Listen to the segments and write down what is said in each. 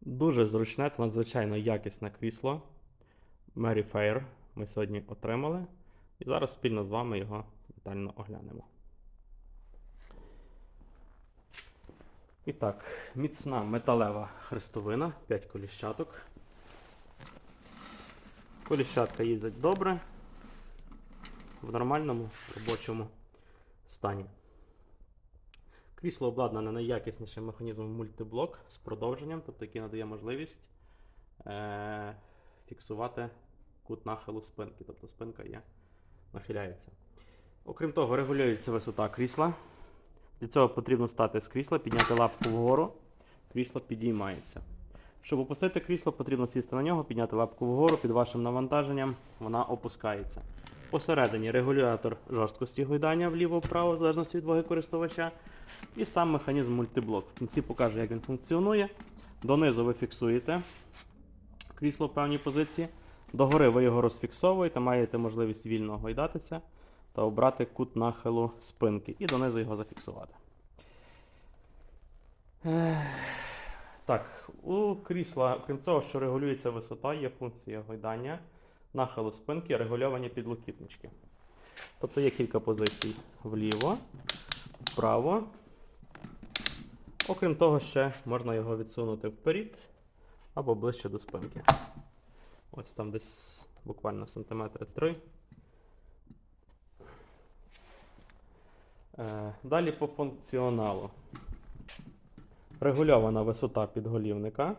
Дуже зручне та надзвичайно якісне крісло Mary Fair ми сьогодні отримали. І зараз спільно з вами його детально оглянемо. І так, міцна металева хрестовина, 5 коліщаток. Коліщатка їздять добре, в нормальному робочому стані. Крісло обладнане найякіснішим механізмом мультиблок з продовженням, тобто який надає можливість е- фіксувати кут нахилу спинки, тобто спинка є, нахиляється. Окрім того, регулюється висота крісла. Для цього потрібно стати з крісла, підняти лапку вгору, крісло підіймається. Щоб опустити крісло, потрібно сісти на нього, підняти лапку вгору, під вашим навантаженням вона опускається. Посередині регулятор жорсткості гойдання вліво-вправо, в залежності від ваги користувача. І сам механізм мультиблок. В кінці покажу, як він функціонує. Донизу ви фіксуєте крісло в певній позиції. Догори ви його розфіксовуєте, маєте можливість вільно гойдатися та обрати кут нахилу спинки. І донизу його зафіксувати. Так, у крісла, крім цього, що регулюється висота, є функція гойдання нахилу спинки, регульовані підлокітнички. Тобто є кілька позицій вліво, вправо. Окрім того, ще можна його відсунути вперед або ближче до спинки. Ось там десь буквально сантиметри 3. Е, Далі по функціоналу. Регульована висота підголівника.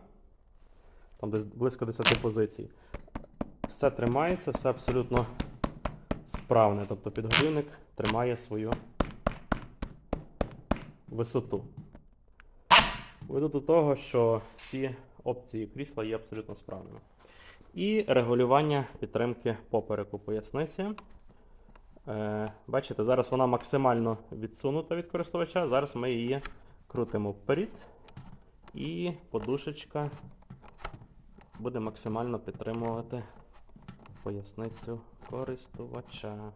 Там десь близько 10 позицій. Все тримається, все абсолютно справне. Тобто підголівник тримає свою висоту. Веду до того, що всі опції крісла є абсолютно справними. І регулювання підтримки попереку поясниці. Е, бачите, зараз вона максимально відсунута від користувача. Зараз ми її крутимо вперед. І подушечка буде максимально підтримувати поясницю користувача.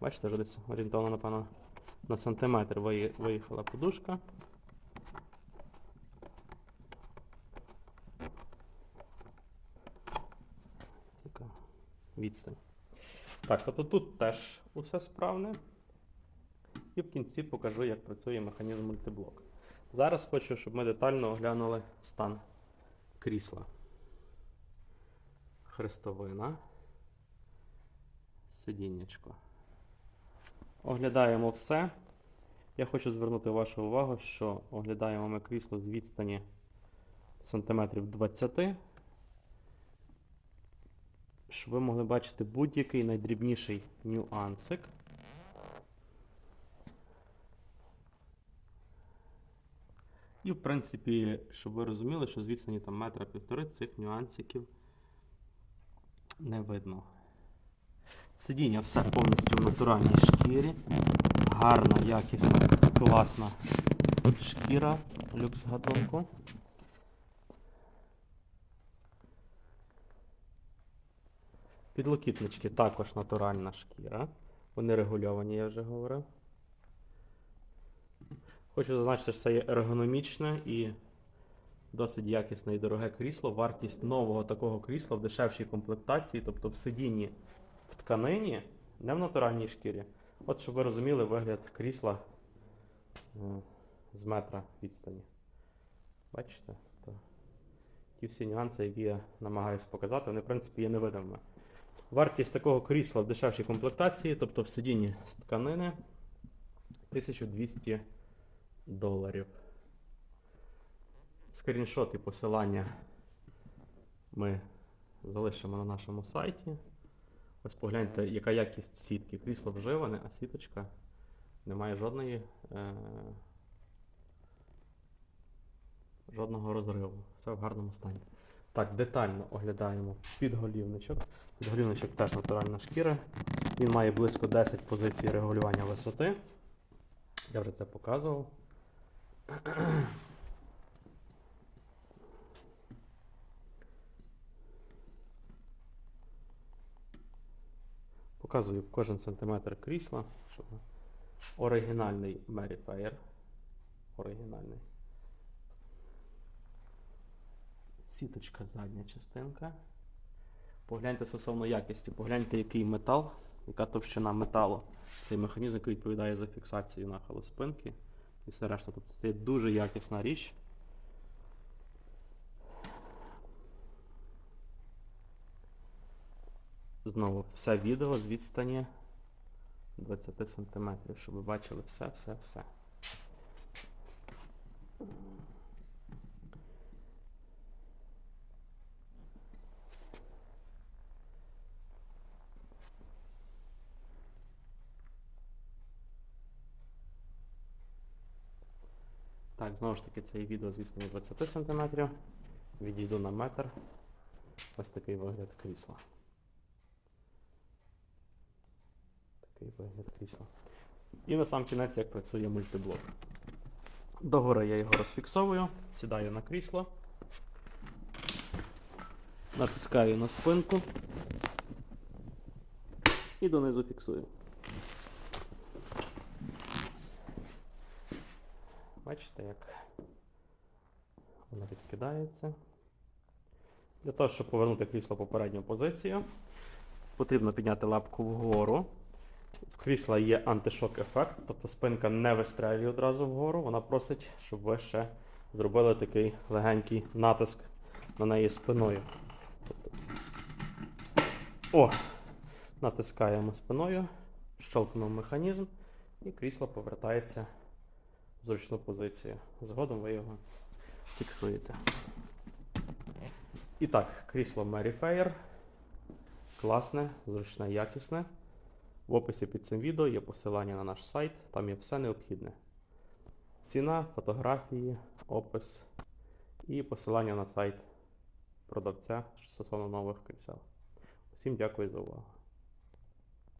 Бачите, вже десь орієнтовно, напевно, на сантиметр виїхала подушка. Цікаво. Відстань. Так, тобто тут теж усе справне. І в кінці покажу, як працює механізм мультиблок. Зараз хочу, щоб ми детально оглянули стан крісла. Хрестовина. Сидіннячко. Оглядаємо все. Я хочу звернути вашу увагу, що оглядаємо ми крісло з відстані сантиметрів 20, щоб ви могли бачити будь-який найдрібніший нюансик. І, в принципі, щоб ви розуміли, що з відстані там метра півтори цих нюансиків не видно. Сидіння все повністю в натуральній шкірі. Гарна, якісна, класна шкіра люкс гатунку. Підлокітнички також натуральна шкіра. Вони регульовані, я вже говорив. Хочу зазначити, що це є ергономічне і досить якісне і дороге крісло. Вартість нового такого крісла в дешевшій комплектації, тобто в сидінні в тканині, не в натуральній шкірі. От, щоб ви розуміли вигляд крісла е, з метра відстані. Бачите? То ті всі нюанси, які я намагаюся показати, вони, в принципі, є невидимими. Вартість такого крісла в дешевшій комплектації, тобто в сидінні з тканини 1200 доларів. Скріншот і посилання ми залишимо на нашому сайті. Ось погляньте, яка якість сітки. Крісло вживане, а сіточка не має жодної, е, жодного розриву. Все в гарному стані. Так, детально оглядаємо підголівничок. Підголівничок теж натуральна шкіра. Він має близько 10 позицій регулювання висоти. Я вже це показував. Показую кожен сантиметр крісла, щоб оригінальний Merrifier. Оригінальний. Сіточка задня частинка. Погляньте стосовно якості, погляньте, який метал, яка товщина металу. Цей механізм, який відповідає за фіксацію нахилу спинки. І все решта. Тобто це дуже якісна річ. Знову все відео з відстані 20 см, щоб ви бачили все, все, все. Так, знову ж таки, це відео з відстані 20 см. Відійду на метр. Ось такий вигляд крісла. Такий вигляд крісла. І на сам кінець, як працює мультиблок. Догори я його розфіксовую, сідаю на крісло, натискаю на спинку і донизу фіксую. Бачите, як воно відкидається. Для того, щоб повернути крісло в попередню позицію, потрібно підняти лапку вгору. В крісла є антишок ефект, тобто спинка не вистрелює одразу вгору, вона просить, щоб ви ще зробили такий легенький натиск на неї спиною. Тобто... О! Натискаємо спиною, щелкнув механізм, і крісло повертається в зручну позицію. Згодом ви його фіксуєте. І так, крісло Mary Fair. Класне, зручне, якісне. В описі під цим відео є посилання на наш сайт, там є все необхідне. Ціна, фотографії, опис і посилання на сайт продавця стосовно нових крісел. Усім дякую за увагу.